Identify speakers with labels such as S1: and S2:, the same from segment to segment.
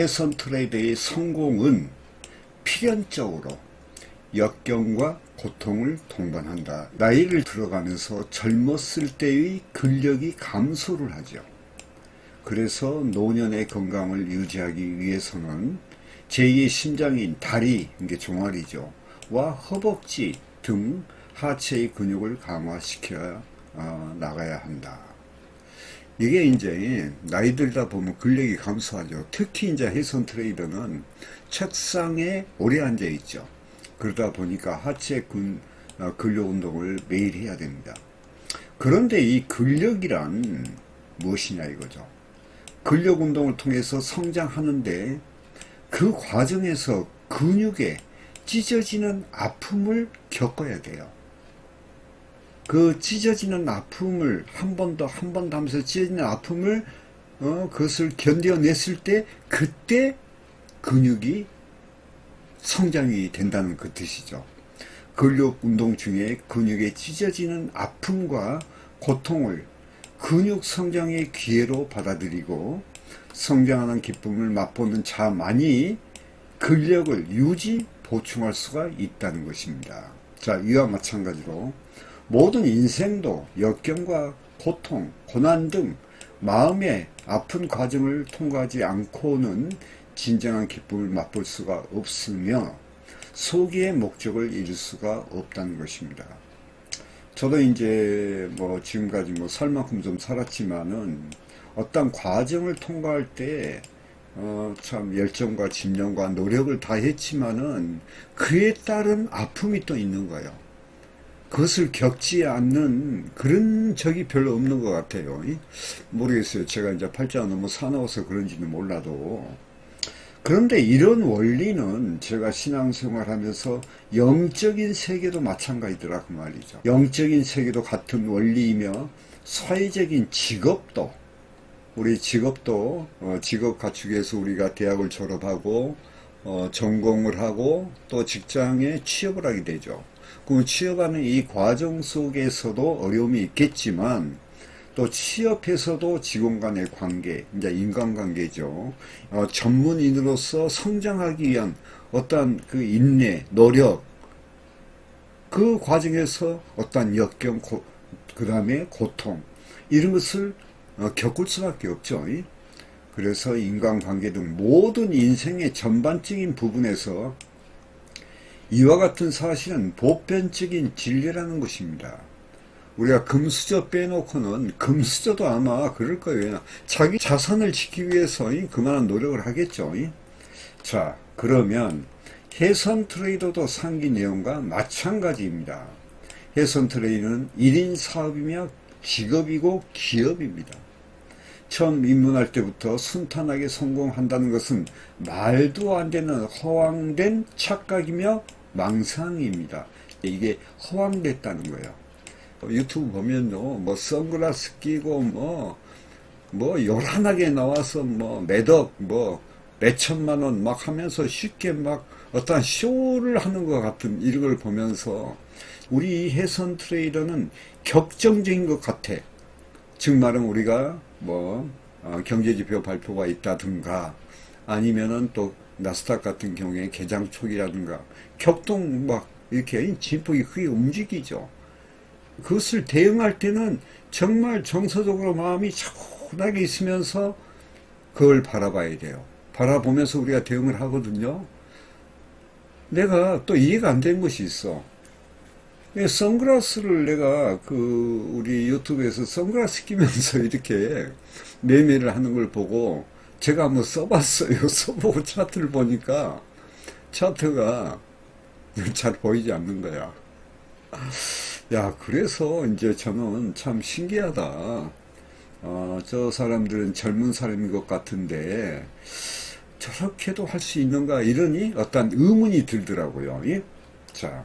S1: 해선 트레이드의 성공은 필연적으로 역경과 고통을 동반한다. 나이를 들어가면서 젊었을 때의 근력이 감소를 하죠. 그래서 노년의 건강을 유지하기 위해서는 제2의 심장인 다리, 이게 종아리죠. 와 허벅지 등 하체의 근육을 강화시켜 어, 나가야 한다. 이게 이제 나이 들다 보면 근력이 감소하죠. 특히 이제 해선 트레이더는 책상에 오래 앉아 있죠. 그러다 보니까 하체 근, 어, 근력 운동을 매일 해야 됩니다. 그런데 이 근력이란 무엇이냐 이거죠. 근력 운동을 통해서 성장하는데 그 과정에서 근육에 찢어지는 아픔을 겪어야 돼요. 그 찢어지는 아픔을 한 번 더 한 번 더 하면서 찢어지는 아픔을 어, 그것을 견뎌냈을 때 그때 근육이 성장이 된다는 그 뜻이죠. 근력 운동 중에 근육에 찢어지는 아픔과 고통을 근육 성장의 기회로 받아들이고 성장하는 기쁨을 맛보는 자만이 근력을 유지 보충할 수가 있다는 것입니다. 자, 이와 마찬가지로 모든 인생도 역경과 고통, 고난 등 마음의 아픈 과정을 통과하지 않고는 진정한 기쁨을 맛볼 수가 없으며 소기의 목적을 이룰 수가 없다는 것입니다. 저도 이제 뭐 지금까지 뭐 살 만큼 좀 살았지만은 어떤 과정을 통과할 때 어, 참 열정과 집념과 노력을 다 했지만은 그에 따른 아픔이 또 있는 거예요. 그것을 겪지 않는 그런 적이 별로 없는 것 같아요. 이? 모르겠어요. 제가 이제 팔자가 너무 사나워서 그런지는 몰라도. 그런데 이런 원리는 제가 신앙생활 하면서 영적인 세계도 마찬가지더라 그 말이죠. 영적인 세계도 같은 원리이며 사회적인 직업도 우리 직업도 어, 직업 위해서 우리가 대학을 졸업하고 어, 전공을 하고 또 직장에 취업을 하게 되죠. 그 취업하는 이 과정 속에서도 어려움이 있겠지만 또 취업에서도 직원 간의 관계, 이제 인간관계죠. 어, 전문인으로서 성장하기 위한 어떤 그 인내, 노력, 그 과정에서 어떤 역경, 그 다음에 고통, 이런 것을 어, 겪을 수밖에 없죠. 그래서 인간관계 등 모든 인생의 전반적인 부분에서 이와 같은 사실은 보편적인 진리라는 것입니다. 우리가 금수저 빼놓고는 금수저도 아마 그럴 거예요. 자기 자산을 지키기 위해서 그만한 노력을 하겠죠. 자, 그러면 해선 트레이더도 상기 내용과 마찬가지입니다. 해선 트레이는 1인 사업이며 직업이고 기업입니다. 처음 입문할 때부터 순탄하게 성공한다는 것은 말도 안 되는 허황된 착각이며 망상입니다. 이게 허황됐다는 거예요. 유튜브 보면요, 뭐 선글라스 끼고 뭐, 뭐 요란하게 나와서 뭐 매덕 뭐 몇천만 원 막 하면서 쉽게 막 어떤 쇼를 하는 것 같은 이런 걸 보면서 우리 이 해선 트레이더는 격정적인 것 같아. 즉 말은 우리가 뭐 어, 경제지표 발표가 있다든가 아니면은 또 나스닥 같은 경우에 개장 초기라든가 격동 막 이렇게 진폭이 크게 움직이죠. 그것을 대응할 때는 정말 정서적으로 마음이 차분하게 있으면서 그걸 바라봐야 돼요. 바라보면서 우리가 대응을 하거든요. 내가 또 이해가 안 된 것이 있어. 선글라스를 내가 그 우리 유튜브에서 선글라스 끼면서 이렇게 매매를 하는 걸 보고 제가 한번 써봤어요. 써보고 차트를 보니까 차트가 잘 보이지 않는 거야. 야, 그래서 이제 저는 참 신기하다. 어, 저 사람들은 젊은 사람인 것 같은데 저렇게도 할 수 있는가 이러니 어떤 의문이 들더라고요. 예? 자,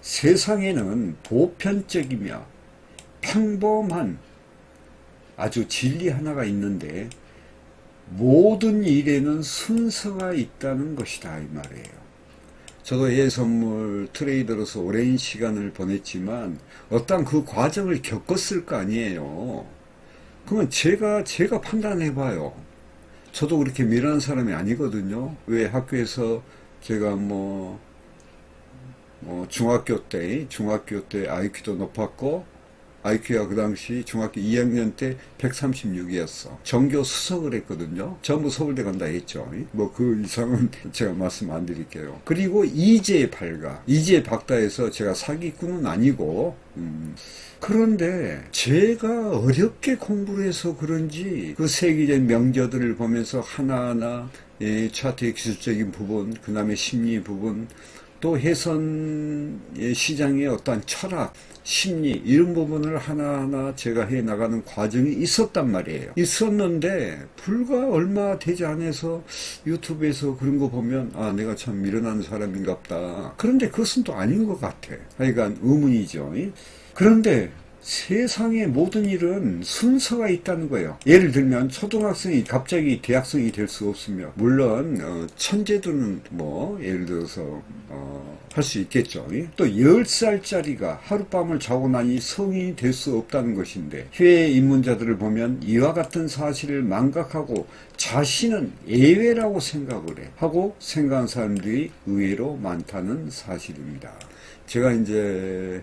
S1: 세상에는 보편적이며 평범한 아주 진리 하나가 있는데 모든 일에는 순서가 있다는 것이다 이 말이에요. 저도 해선물 트레이더로서 오랜 시간을 보냈지만 어떤 그 과정을 겪었을 거 아니에요. 그러면 제가 제가 판단해 봐요. 저도 그렇게 미련한 사람이 아니거든요. 왜 학교에서 제가 뭐, 뭐 중학교 때, 중학교 때 IQ도 높았고, IQ가 그 당시 중학교 2학년 때 136이었어. 전교 수석을 했거든요. 전부 서울대 간다 했죠. 뭐 그 이상은 제가 말씀 안 드릴게요. 그리고 이재 발가, 이재 박다에서 제가 사기꾼은 아니고, 음, 그런데 제가 어렵게 공부를 해서 그런지 그 세계적 명저들을 보면서 하나하나 예, 차트의 기술적인 부분, 그 다음에 심리 부분, 또 해선 예, 시장의 어떠한 철학, 심리 이런 부분을 하나하나 제가 해 나가는 과정이 있었단 말이에요. 있었는데 불과 얼마 되지 않아서 유튜브에서 그런 거 보면 아 내가 참 미련한 사람인갑다. 그런데 그것은 또 아닌 것 같아. 하여간 의문이죠. 그런데 세상의 모든 일은 순서가 있다는 거예요. 예를 들면 초등학생이 갑자기 대학생이 될 수 없으며 물론 어, 천재들은 뭐 예를 들어서 어, 할 수 있겠죠. 또 10살짜리가 하룻밤을 자고 나니 성인이 될 수 없다는 것인데 해외 입문자들을 보면 이와 같은 사실을 망각하고 자신은 예외라고 생각을 해 하고 생각하는 사람들이 의외로 많다는 사실입니다. 제가 이제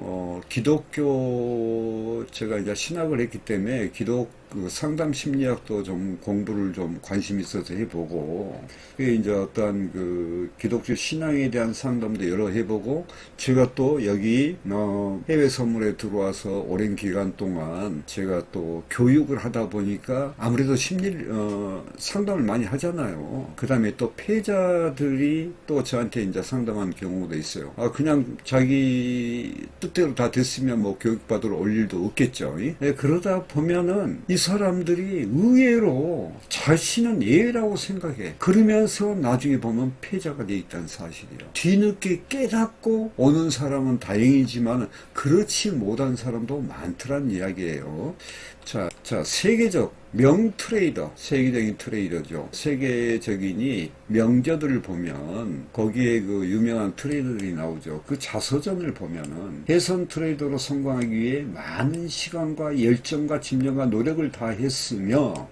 S1: 어, 기독교, 제가 이제 신학을 했기 때문에 기독 그 상담 심리학도 좀 공부를 좀 관심 있어서 해보고, 그게 이제 어떤 그 기독교 신앙에 대한 상담도 여러 해보고, 제가 또 여기, 어, 해외 선물에 들어와서 오랜 기간 동안 제가 또 교육을 하다 보니까 아무래도 심리, 어, 상담을 많이 하잖아요. 그 다음에 또 패자들이 또 저한테 이제 상담하는 경우도 있어요. 아, 그냥 자기 뜻대로 다 됐으면 뭐 교육받으러 올 일도 없겠죠. 네, 그러다 보면은 이 사람들이 의외로 자신은 예라고 생각해. 그러면서 나중에 보면 패자가 돼 있다는 사실이에요. 뒤늦게 깨닫고 오는 사람은 다행이지만 그렇지 못한 사람도 많더란 이야기예요. 자, 자, 세계적 명 트레이더, 세계적인 트레이더죠. 세계적인이 명저들을 보면 거기에 그 유명한 트레이더들이 나오죠. 그 자서전을 보면은 해선 트레이더로 성공하기 위해 많은 시간과 열정과 집념과 노력을 다했으며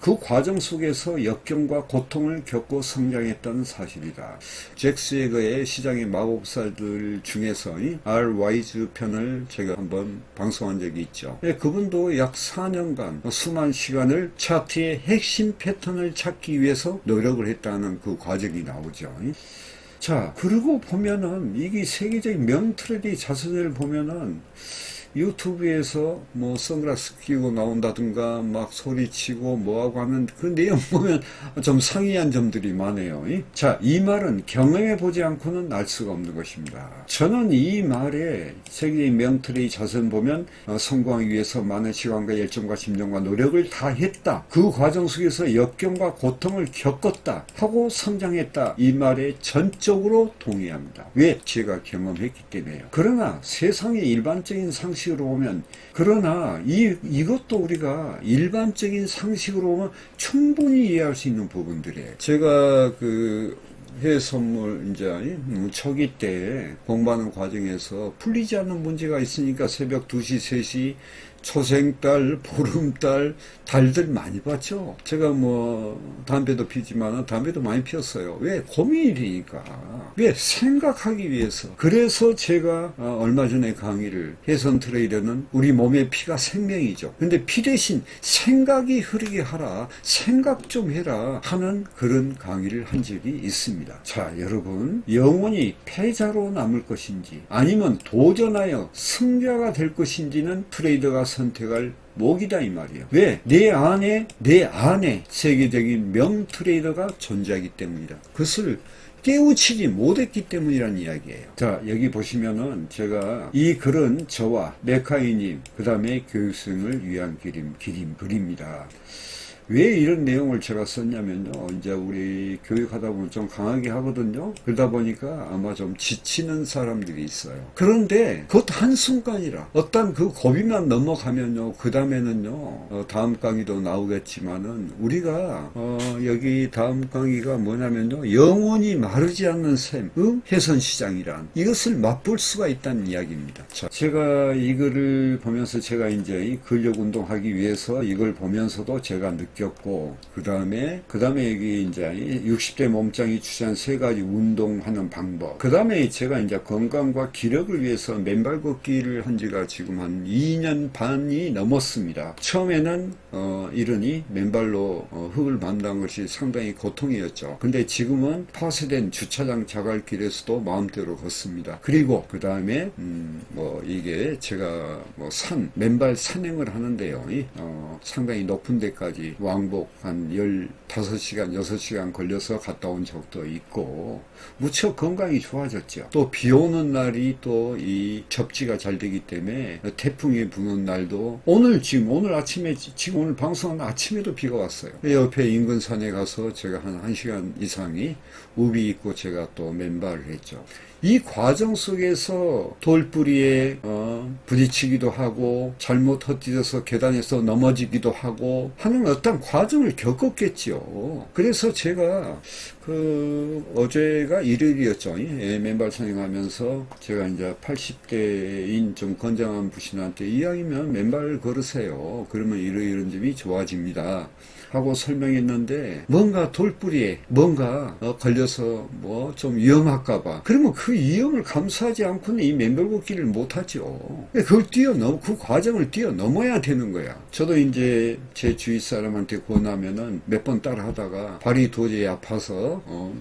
S1: 그 과정 속에서 역경과 고통을 겪고 성장했다는 사실이다. 잭스 예거의 시장의 마법사들 중에서 이 R 와이즈 편을 제가 한번 방송한 적이 있죠. 예, 그분도 약 4년간 수많은 시간을 차트의 핵심 패턴을 찾기 위해서 노력을 했다는 그 과정이 나오죠. 자, 그러고 보면은 이게 세계적인 명트레디 자서전을 보면은 유튜브에서 뭐 선글라스 끼고 나온다든가 막 소리치고 뭐하고 하면 그 내용 보면 좀 상이한 점들이 많아요. 자, 이 말은 경험해 보지 않고는 알 수가 없는 것입니다. 저는 이 말에 세계의 명틀의 자선 보면 어, 성공하기 위해서 많은 시간과 열정과 심정과 노력을 다 했다. 그 과정 속에서 역경과 고통을 겪었다. 하고 성장했다. 이 말에 전적으로 동의합니다. 왜? 제가 경험했기 때문에요. 그러나 세상의 일반적인 상식 상식으로 보면 그러나 이 이것도 우리가 일반적인 상식으로 보면 충분히 이해할 수 있는 부분들이에요. 제가 그 해외 선물 이제 음, 초기 때 공부하는 과정에서 풀리지 않는 문제가 있으니까 새벽 2시, 3시 초생달, 보름달, 달들 많이 봤죠. 제가 뭐 담배도 피지만 담배도 많이 피웠어요. 왜? 고민이니까. 왜? 생각하기 위해서. 그래서 제가 어, 얼마 전에 강의를 해선 트레이더는 우리 몸의 피가 생명이죠. 근데 피 대신 생각이 흐르게 하라. 생각 좀 해라. 하는 그런 강의를 한 적이 있습니다. 자, 여러분. 영원히 패자로 남을 것인지 아니면 도전하여 승자가 될 것인지는 트레이더가 선택할 목이다 이 말이에요. 왜? 내 안에 내 안에 세계적인 명 트레이더가 존재하기 때문이다. 그것을 깨우치지 못했기 때문이라는 이야기예요. 자, 여기 보시면은 제가 이 글은 저와 메카이님, 그 다음에 교육생을 위한 그림, 그림, 글입니다. 왜 이런 내용을 제가 썼냐면요. 이제 우리 교육하다 보면 좀 강하게 하거든요. 그러다 보니까 아마 좀 지치는 사람들이 있어요. 그런데 그것 한순간이라 어떤 그 고비만 넘어가면요. 그 다음에는요. 어, 다음 강의도 나오겠지만은 우리가 어, 여기 다음 강의가 뭐냐면요. 영원히 마르지 않는 샘, 응? 해선시장이란 이것을 맛볼 수가 있다는 이야기입니다. 자, 제가 이거를 보면서 제가 이제 이 근력 운동하기 위해서 이걸 보면서도 제가 느끼 느꼈고 그 다음에 그 다음에 여기 이제 60대 몸짱이 추천한 세 가지 운동하는 방법. 그 다음에 제가 이제 건강과 기력을 위해서 맨발 걷기를 한 지가 지금 한 2년 반이 넘었습니다. 처음에는 어, 이러니 맨발로 어, 흙을 만난 것이 상당히 고통이었죠. 근데 지금은 파쇄된 주차장 자갈길에서도 마음대로 걷습니다. 그리고 그 다음에 음, 뭐 이게 제가 뭐 산 맨발 산행을 하는데요. 이, 어, 상당히 높은 데까지 왕복 한 15시간, 6시간 걸려서 갔다 온 적도 있고 무척 건강이 좋아졌죠. 또 비 오는 날이 또 이 접지가 잘 되기 때문에 태풍이 부는 날도 오늘 지금 오늘 아침에 지금 오늘 방송한 아침에도 비가 왔어요. 옆에 인근 산에 가서 제가 한 1시간 이상이 우비 입고 제가 또 맨발을 했죠. 이 과정 속에서 돌뿌리에 어, 부딪히기도 하고 잘못 헛디뎌서 계단에서 넘어지기도 하고 하는 어떤 과정을 겪었겠지요. 그래서 제가 그 어제가 일요일이었죠. 예, 맨발 산행하면서 제가 이제 80대인 좀 건장한 부신한테 이왕이면 맨발 걸으세요. 그러면 이러이런 점이 좋아집니다. 하고 설명했는데 뭔가 돌뿌리에 뭔가 어, 걸려서 뭐 좀 위험할까봐 그러면 그 위험을 감수하지 않고는 이 맨발 걷기를 못하죠. 그걸 뛰어넘 그 과정을 뛰어넘어야 되는 거야. 저도 이제 제 주위 사람한테 권하면은 몇 번 따라하다가 발이 도저히 아파서 어,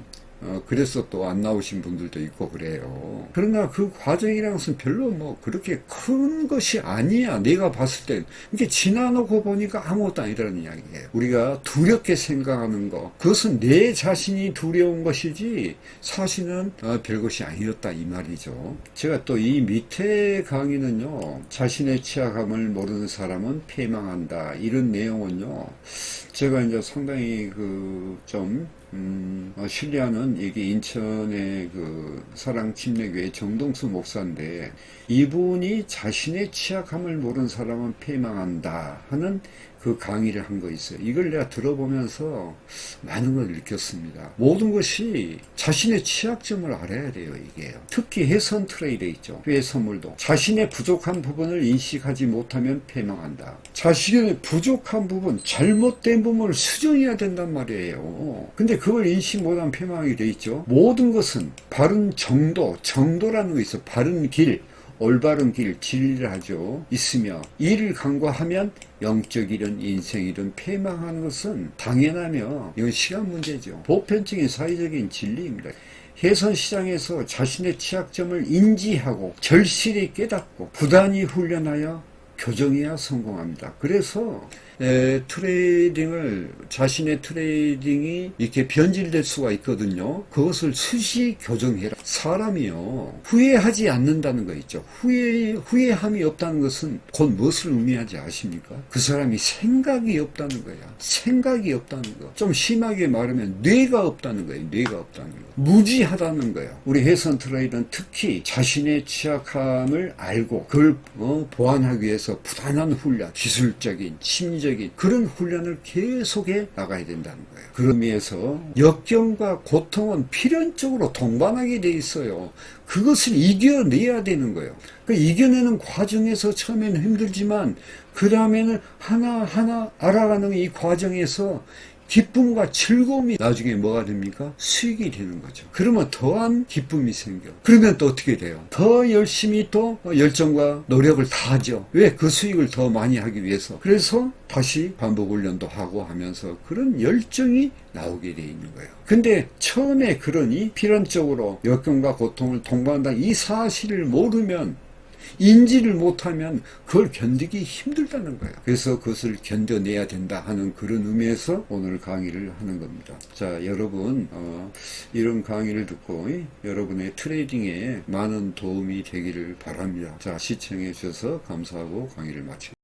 S1: 어, 그래서 또 안 나오신 분들도 있고 그래요. 그러나 그 과정이라는 것은 별로 뭐 그렇게 큰 것이 아니야. 내가 봤을 땐. 이게 지나놓고 보니까 아무것도 아니라는 이야기예요. 우리가 두렵게 생각하는 거. 그것은 내 자신이 두려운 것이지 사실은 어, 별것이 아니었다 이 말이죠. 제가 또 이 밑에 강의는요. 자신의 취약함을 모르는 사람은 패망한다. 이런 내용은요. 제가 이제 상당히 그 좀 음, 어, 신뢰하는 이게 인천의 그 사랑침례교회 정동수 목사인데 이분이 자신의 취약함을 모르는 사람은 패망한다 하는 그 강의를 한 거 있어요. 이걸 내가 들어보면서 많은 걸 느꼈습니다. 모든 것이 자신의 취약점을 알아야 돼요, 이게. 특히 해선 트레이드 있죠. 회 선물도. 자신의 부족한 부분을 인식하지 못하면 패망한다. 자신의 부족한 부분, 잘못된 부분을 수정해야 된단 말이에요. 근데 그걸 인식 못하면 패망하게 돼 있죠. 모든 것은 바른 정도, 정도라는 거 있어. 바른 길. 올바른 길, 진리를 하죠. 있으며 이를 간과하면 영적이든 인생이든 패망하는 것은 당연하며 이건 시간 문제죠. 보편적인 사회적인 진리입니다. 해선 시장에서 자신의 취약점을 인지하고 절실히 깨닫고 부단히 훈련하여 교정해야 성공합니다. 그래서 에, 트레이딩을 자신의 트레이딩이 이렇게 변질될 수가 있거든요. 그것을 수시 교정해라. 사람이요 후회하지 않는다는 거 있죠. 후회 후회함이 없다는 것은 곧 무엇을 의미하지 아십니까? 그 사람이 생각이 없다는 거야. 생각이 없다는 거. 좀 심하게 말하면 뇌가 없다는 거예요. 뇌가 없다는 거. 무지하다는 거야. 우리 해선 트레이드는 특히 자신의 취약함을 알고 그걸 어, 보완하기 위해서 부단한 훈련, 기술적인, 심리 적인 그런 훈련을 계속해 나가야 된다는 거예요. 그런 의미에서 역경과 고통은 필연적으로 동반하게 돼 있어요. 그것을 이겨내야 되는 거예요. 그 이겨내는 과정에서 처음에는 힘들지만 그 다음에는 하나하나 알아가는 이 과정에서 기쁨과 즐거움이 나중에 뭐가 됩니까? 수익이 되는 거죠. 그러면 더한 기쁨이 생겨. 그러면 또 어떻게 돼요? 더 열심히 또 열정과 노력을 다하죠. 왜? 그 수익을 더 많이 하기 위해서. 그래서 다시 반복 훈련도 하고 하면서 그런 열정이 나오게 돼 있는 거예요. 근데 처음에 그러니 필연적으로 역경과 고통을 동반한다 이 사실을 모르면 인지를 못하면 그걸 견디기 힘들다는 거예요. 그래서 그것을 견뎌내야 된다 하는 그런 의미에서 오늘 강의를 하는 겁니다. 자, 여러분, 어, 이런 강의를 듣고 이, 여러분의 트레이딩에 많은 도움이 되기를 바랍니다. 자, 시청해 주셔서 감사하고 강의를 마치겠습니다.